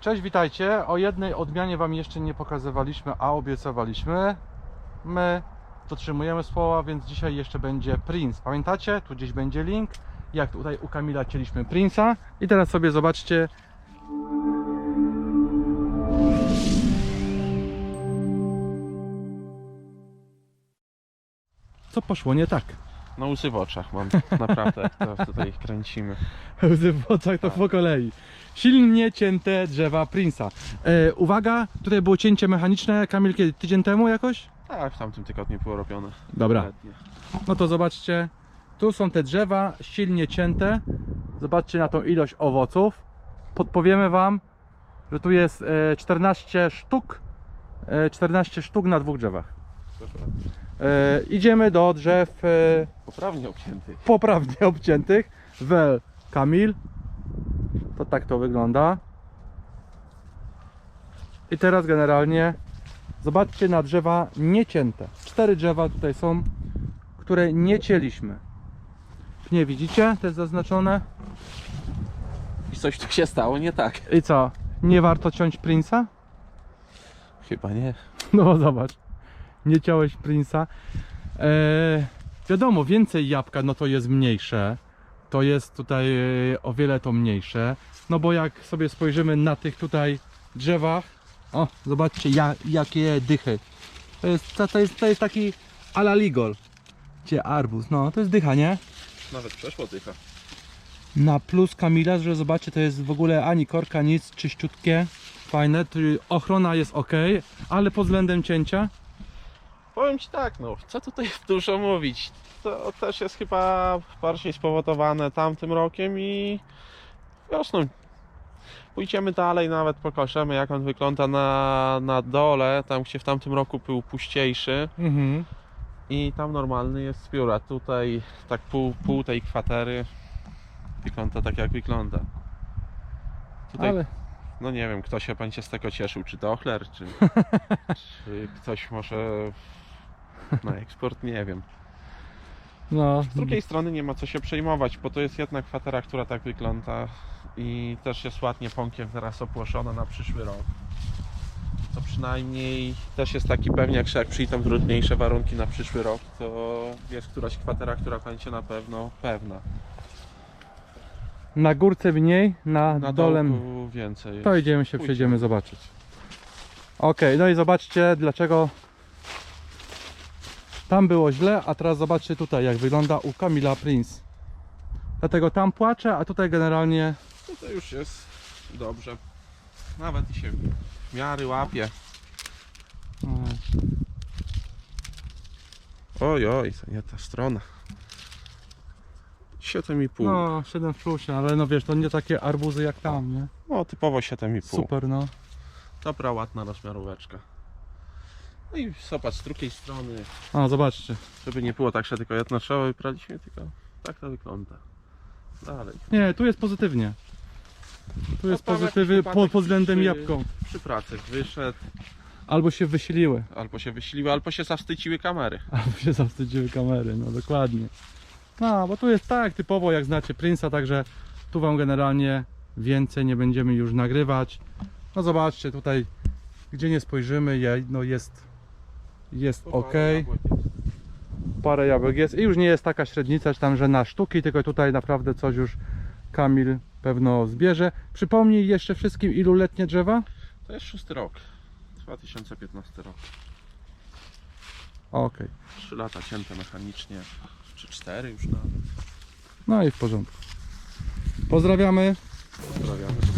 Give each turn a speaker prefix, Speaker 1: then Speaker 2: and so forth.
Speaker 1: Cześć, witajcie. O jednej odmianie Wam jeszcze nie pokazywaliśmy, a obiecywaliśmy. My dotrzymujemy słowa, więc dzisiaj jeszcze będzie Prince. Pamiętacie? Tu gdzieś będzie link. Jak tutaj u Kamila cieliśmy Prince'a. I teraz sobie zobaczcie. Co poszło nie tak?
Speaker 2: No łzy w oczach mam, naprawdę, jak to tutaj kręcimy.
Speaker 1: Łzy w oczach to po kolei. Silnie cięte drzewa Prince'a. E, uwaga, tutaj było cięcie mechaniczne, Kamil, kiedy? Tydzień temu jakoś?
Speaker 2: Tak, w tamtym tygodniu było robione.
Speaker 1: Dobra. No to zobaczcie, tu są te drzewa silnie cięte. Zobaczcie na tą ilość owoców. Podpowiemy Wam, że tu jest e, 14 sztuk. E, 14 sztuk na dwóch drzewach. E, idziemy do drzew e,
Speaker 2: Poprawnie obcięty.
Speaker 1: poprawnie obciętych. Wel Kamil. To tak to wygląda. I teraz generalnie zobaczcie na drzewa niecięte. Cztery drzewa tutaj są, które nie cięliśmy. Nie widzicie? To jest zaznaczone.
Speaker 2: I coś tu się stało nie tak.
Speaker 1: I co? Nie warto ciąć Prince'a?
Speaker 2: Chyba nie.
Speaker 1: No zobacz, nie ciąłeś Prince'a. Eee, wiadomo, więcej jabłka, no to jest mniejsze. To jest tutaj e, o wiele to mniejsze. No bo jak sobie spojrzymy na tych tutaj drzewach, o, zobaczcie ja, jakie dychy. To jest, to, to jest, to jest taki ala ligol. Gdzie arbuz, no to jest dycha, nie?
Speaker 2: Nawet przeszło tycha.
Speaker 1: Na plus Kamila, że zobaczcie, to jest w ogóle ani korka, nic, czyściutkie, fajne. Ochrona jest ok, ale pod względem cięcia
Speaker 2: Powiem Ci tak, no, co tutaj dużo mówić. To też jest chyba bardziej spowodowane tamtym rokiem i wiosną. Pójdziemy dalej, nawet pokażemy jak on wygląda na, na dole, tam gdzie w tamtym roku był puściejszy.
Speaker 1: Mhm.
Speaker 2: I tam normalny jest zbiór, a tutaj tak pół, pół tej kwatery wygląda tak jak wygląda. Tutaj,
Speaker 1: Ale
Speaker 2: no nie wiem, kto się będzie z tego cieszył, czy Dochler, czy, czy ktoś może na eksport, nie wiem.
Speaker 1: no,
Speaker 2: Z drugiej strony nie ma co się przejmować, bo to jest jedna kwatera, która tak wygląda i też jest ładnie pąkiem teraz opłoszona na przyszły rok. To przynajmniej też jest taki pewniak, że jak przyjdą trudniejsze warunki na przyszły rok, to jest któraś kwatera, która będzie na pewno pewna.
Speaker 1: Na górce mniej, na,
Speaker 2: Na
Speaker 1: dole.
Speaker 2: dołku więcej.
Speaker 1: To idziemy się,
Speaker 2: Pójdźmy.
Speaker 1: przejdziemy zobaczyć. Ok, no i zobaczcie dlaczego tam było źle, a teraz zobaczcie tutaj jak wygląda u Kamila Prince. Dlatego tam płacze, a tutaj generalnie
Speaker 2: Tutaj już jest dobrze. Nawet i się w miary łapie.
Speaker 1: mm,
Speaker 2: Oj, oj, nie ta strona. 7,5. No.
Speaker 1: no 7 w plusie, ale no wiesz, to nie takie arbuzy jak tam, nie?
Speaker 2: no typowo 7,5.
Speaker 1: Super, no.
Speaker 2: Dobra, ładna rozmiaróweczka. No i zobacz z drugiej strony,
Speaker 1: A, zobaczcie.
Speaker 2: żeby nie było tak, że tylko jedno strzała wybraliśmy, tylko tak to wygląda. Dalej.
Speaker 1: Nie, tu jest pozytywnie. Tu jest pozytywy pod, pod względem
Speaker 2: przy-
Speaker 1: jabłką.
Speaker 2: Przy pracy wyszedł,
Speaker 1: Albo się wysiliły,
Speaker 2: albo się wysiliły, albo się zawstydziły kamery.
Speaker 1: albo się zawstydziły kamery, no dokładnie. No, bo tu jest tak typowo, jak znacie Prince'a, także tu Wam generalnie więcej nie będziemy już nagrywać. No zobaczcie, tutaj gdzie nie spojrzymy, no jest, jest ok. Parę jabłek jest i już nie jest taka średnica, czy tam, że na sztuki, tylko tutaj naprawdę coś już Kamil pewno zbierze. Przypomnij jeszcze wszystkim, ilu letnie drzewa?
Speaker 2: To jest szósty rok. 2015 rok.
Speaker 1: Ok,
Speaker 2: 3 lata cięte mechanicznie, czy 4 już nawet.
Speaker 1: no i w porządku. Pozdrawiamy.
Speaker 2: Pozdrawiam.